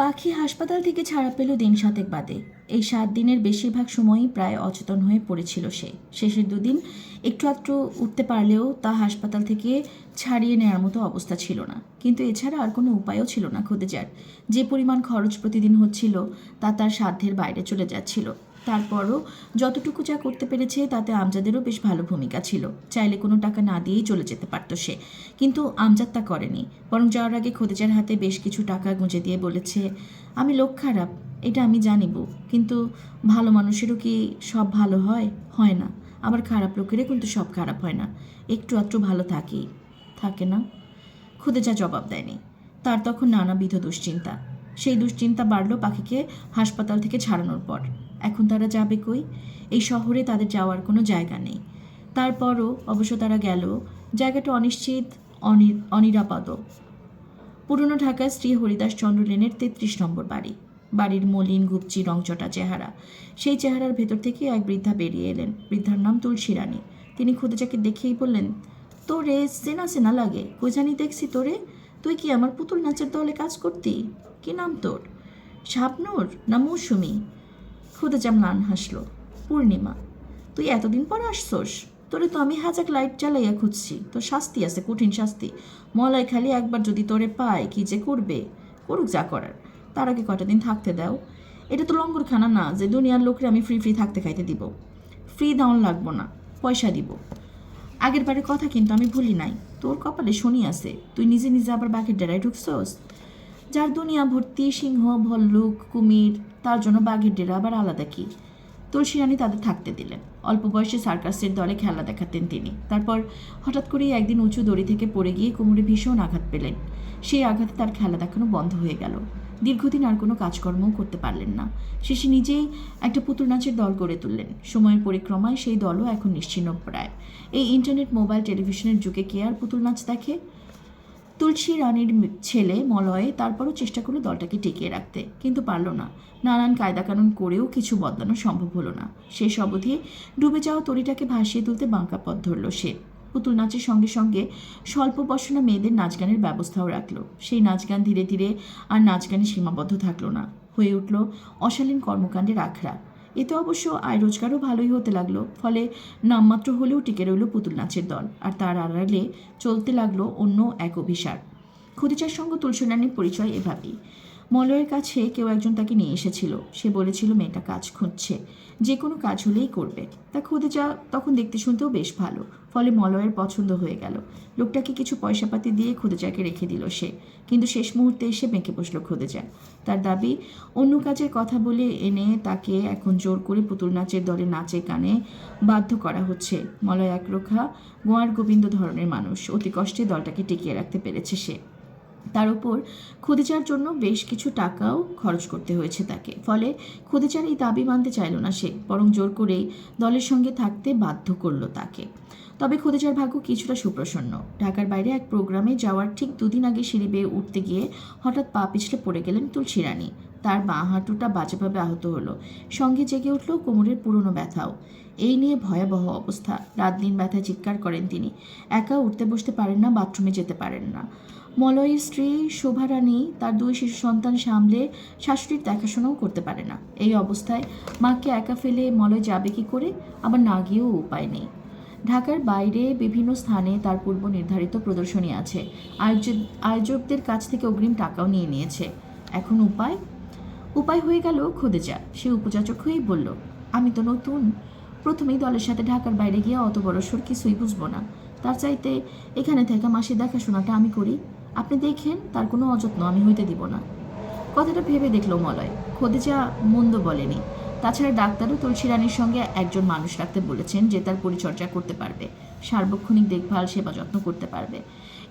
পাখি হাসপাতাল থেকে ছাড়া পেল দিন সাতেক বাদে। এই সাত দিনের বেশিরভাগ সময়ই প্রায় অচেতন হয়ে পড়েছিল সে। শেষের দুদিন একটু আধটু উঠতে পারলেও তা হাসপাতাল থেকে ছাড়িয়ে নেওয়ার মতো অবস্থা ছিল না। কিন্তু এছাড়া আর কোনো উপায়ও ছিল না খোদেজার যে পরিমাণ খরচ প্রতিদিন হচ্ছিল তা তার সাধ্যের বাইরে চলে যাচ্ছিল। তারপরও যতটুকু যা করতে পেরেছে তাতে আমজাদেরও বেশ ভালো ভূমিকা ছিল। চাইলে কোনো টাকা না দিয়েই চলে যেতে পারতো সে। কিন্তু আমজাদ তা করেনি। বরং যাওয়ার আগে খোদেজার হাতে বেশ কিছু টাকা গুঁজে দিয়ে বলেছে, আমি লোক খারাপ, এটা আমি জানিব কিন্তু ভালো মানুষেরও কি সব ভালো হয়? হয় না। আবার খারাপ লোকেরও কিন্তু সব খারাপ হয় না। একটু আধটু ভালো থাকেই থাকে না? খোদেজা জবাব দেয়নি। তার তখন নানাবিধ দুশ্চিন্তা। সেই দুশ্চিন্তা বাড়ল পাখিকে হাসপাতাল থেকে ছাড়ানোর পর। এখন তারা যাবে কই? এই শহরে তাদের যাওয়ার কোনো জায়গা নেই। তারপরও অবশ্য তারা গেল। জায়গাটা অনিশ্চিত, অনি অনিরাপদ পুরনো ঢাকার শ্রী হরিদাস চন্দ্র লেনের তেত্রিশ নম্বর বাড়ি। বাড়ির মলিন গুপচি রংচটা চেহারা। সেই চেহারার ভেতর থেকে এক বৃদ্ধা বেরিয়ে এলেন। বৃদ্ধার নাম তুলসী রানী তিনি খুদেজাকে দেখেই বললেন, তোরে সেনা সেনা লাগে। কই জানি দেখছি তোরে। তুই কি আমার পুতুল নাচের দলে কাজ করতি? কি নাম তোর? শাবনুর না মৌসুমি? খুদেজা ম্লান হাসলো, পূর্ণিমা, তুই এতদিন পর আসছোস? তোরে তো আমি হাজাক লাইট জ্বালাইয়া খুঁজছি, তোর শাস্তি আছে, কঠিন শাস্তি। মলয় খালি একবার যদি তোরে পায়, কি যে করবে? করুক যা করার, তার আগে কটা দিন থাকতে দাও। এটা তো লঙ্গরখানা না, যে দুনিয়ার লোকরে আমি ফ্রি ফ্রি থাকতে খাইতে দিব। ফ্রি দাউন লাগবো না, পয়সা দিব। আগের বারের কথা কিন্তু আমি ভুলি নাই, তোর কপালে শনি আছে, তুই নিজে নিজে আবার বাঘের ডেরায় ঢুকছোস? যার দুনিয়া ভর্তি, সিংহ, ভল্লুক, কুমির তার জন্য বাঘের ডেরা আবার আলাদা কি? তুলসী রানী তাদের থাকতে দিলেন। অল্প বয়সে সার্কাসের দলে খেলা দেখাতেন তিনি। তারপর হঠাৎ করেই একদিন উঁচু দড়ি থেকে পড়ে গিয়ে কোমরে ভীষণ আঘাত পেলেন। সেই আঘাতে তার খেলা দেখানো বন্ধ হয়ে গেল। দীর্ঘদিন আর কোনো কাজকর্মও করতে পারলেন না। শেষে নিজেই একটা পুতুল নাচের দল গড়ে তুললেন। সময়ের পরিক্রমায় সেই দলও এখন নিশ্চিন্ন প্রায়। এই ইন্টারনেট, মোবাইল, টেলিভিশনের যুগে কে আর পুতুল নাচ দেখে? তুলসী রানীর ছেলে মলয়ে তারপরও চেষ্টা করল দলটাকে টিকিয়ে রাখতে, কিন্তু পারল না। নানান কায়দাকানুন করেও কিছু বদলানো সম্ভব হলো না। শেষ অবধি ডুবে যাওয়া তরিটাকে ভাসিয়ে তুলতে বাঁকা পথ ধরল সে। পুতুল নাচের সঙ্গে সঙ্গে স্বল্প বসনা মেয়েদের নাচ গানের ব্যবস্থাও রাখল। সেই নাচ গান ধীরে ধীরে আর নাচ গানে সীমাবদ্ধ থাকল না। হয়ে উঠল অশালীন কর্মকাণ্ডের আখড়া। এতে অবশ্য আয় রোজগারও ভালোই হতে লাগল, ফলে নামমাত্র হলেও টিকে রইল পুতুল নাচের দল, আর তার আড়ালে চলতে লাগল অন্য এক অভিশাপ খদিজার সঙ্গে তুলসীরানীর পরিচয় এভাবেই। মলয়ের কাছে কেউ একজন তাকে নিয়ে এসেছিল। সে বলেছিল, মেয়েটা কাজ খুঁজছে। যে কোনো কাজ হলেই করবে। তা খদিজা তখন দেখতে শুনতেও বেশ ভালো। ফলে মলয়ের পছন্দ হয়ে গেল। লোকটাকে কিছু পয়সাপাতি দিয়ে খোদেজাকে রেখে দিল সে। কিন্তু শেষ মুহূর্তে এসে বেঁকে বসল খোদেজা তার দাবি, অন্য কাজের কথা বলে এনে তাকে এখন জোর করে পুতুল নাচের দলে নাচে গানে বাধ্য করা হচ্ছে। মলয় একরোখা গোয়ার গোবিন্দ ধরনের মানুষ। অতি কষ্টে দলটাকে টিকিয়ে রাখতে পেরেছে সে। তার উপর খদিজার জন্য বেশ কিছু টাকাও খরচ করতে হয়েছে তাকে। ফলে খদিজার এই দাবি মানতে চাইল না সে, বরং জোর করেই দলের সঙ্গে থাকতে বাধ্য করল তাকে। তবে খদিজার ভাগ্য কিছুটা সুপ্রসন্ন। ঢাকার বাইরে এক প্রোগ্রামে যাওয়ার ঠিক দুদিন আগে সিঁড়ি বেয়ে উঠতে গিয়ে হঠাৎ পা পিছলে পড়ে গেলেন তুলসী রানী। তার বাঁ হাঁটুটা বাজেভাবে আহত হলো। সঙ্গে জেগে উঠল কোমরের পুরনো ব্যথাও। এই নিয়ে ভয়াবহ অবস্থা। রাত দিন ব্যথায় চিৎকার করেন তিনি। একা উঠতে বসতে পারেন না, বাথরুমে যেতে পারেন না। মলয়ের স্ত্রী শোভারানী, তার দুই শিশু সন্তান সামলে শাশুড়ির দেখাশোনাও করতে পারে না। এই অবস্থায় মাকে একা ফেলে মলয় যাবে কি করে? আবার না গিয়েও উপায় নেই। ঢাকার বাইরে বিভিন্ন স্থানে তার পূর্ব নির্ধারিত প্রদর্শনী আছে। আয়োজক আয়োজকদের কাছ থেকে অগ্রিম টাকাও নিয়ে নিয়েছে। এখন উপায়? উপায় হয়ে গেল খোদেজা। সে উপযাচক হয়েই বলল, আমি তো নতুন। প্রথমেই দলের সাথে ঢাকার বাইরে গিয়ে অত বড় সর কিছুই বুঝব না। তার চাইতে এখানে থেকে মাসির দেখাশোনাটা আমি করি। আপনি দেখেন, তার কোনো অযত্ন আমি হইতে দিব না। কথাটা ভেবে দেখল মলয়। খদিজা মন্দ বলেনি। তাছাড়া ডাক্তারও তুলসী রানীর সঙ্গে একজন মানুষ রাখতে বলেছেন যে তার পরিচর্যা করতে পারবে। সার্বক্ষণিক দেখভাল, সেবা যত্ন করতে পারবে।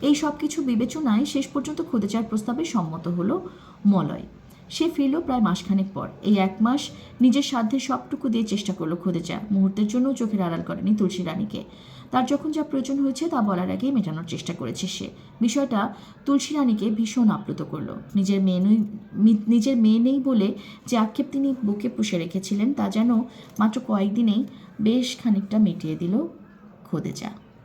এই সব কিছু বিবেচনায় শেষ পর্যন্ত খোদেজার প্রস্তাবে সম্মত হলো মলয়। সে ফিরল প্রায় মাসখানেক পর। এই এক মাস নিজের সাধ্যে সবটুকু দিয়ে চেষ্টা করল খোদেজা মুহূর্তের জন্য চোখের আড়াল করেনি তুলসী রানীকে। তার যখন যা প্রয়োজন হয়েছে তা বলার আগেই মেটানোর চেষ্টা করেছে সে। বিষয়টা তুলসী রানীকে ভীষণ আপ্লুত করল। নিজের মেয়ে নই নিজের মেয়ে নেই বলে যে আক্ষেপ তিনি বুকে পুষে রেখেছিলেন তা যেন মাত্র কয়েকদিনেই বেশ খানিকটা মিটিয়ে দিল খোদেজা